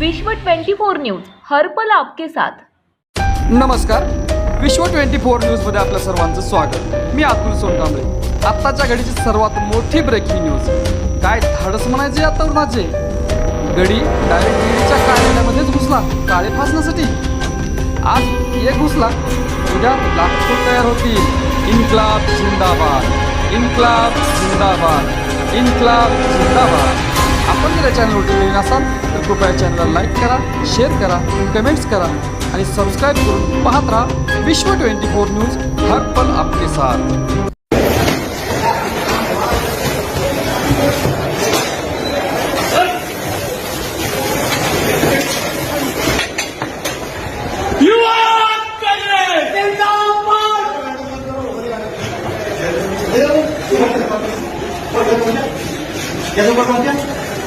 विश्व 24 न्यूज हरपल आपके साथ. नमस्कार. विश्व ट्वेंटी फोर न्यूजमध्ये आपल्या सर्वांचं स्वागत. मी अतुल सोनकांबळे. आत्ताच्या घडीची सर्वात मोठी ब्रेकिंग न्यूज काय धाडस म्हणायचे या तरुणाचे? गडी डायरेक्ट ईडीच्या कार्यालयामध्येच घुसला. काळे फासण्यासाठी. आज एक घुसला. उद्या लाखो तयार होतील. इन्क्लाब जिंदाबाद. इन्क्लाब जिंदाबाद. इन्क्लाब जिंदाबाद. आपण जर या चॅनलवरती नवीन असाल तर कृपया चॅनलला लाईक करा शेअर करा कमेंट्स करा आणि सबस्क्राईब करून पाहत राहा विश्व ट्वेंटी फोर न्यूज़ हर पल आपके साथ. युवक काँग्रेस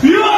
Come on,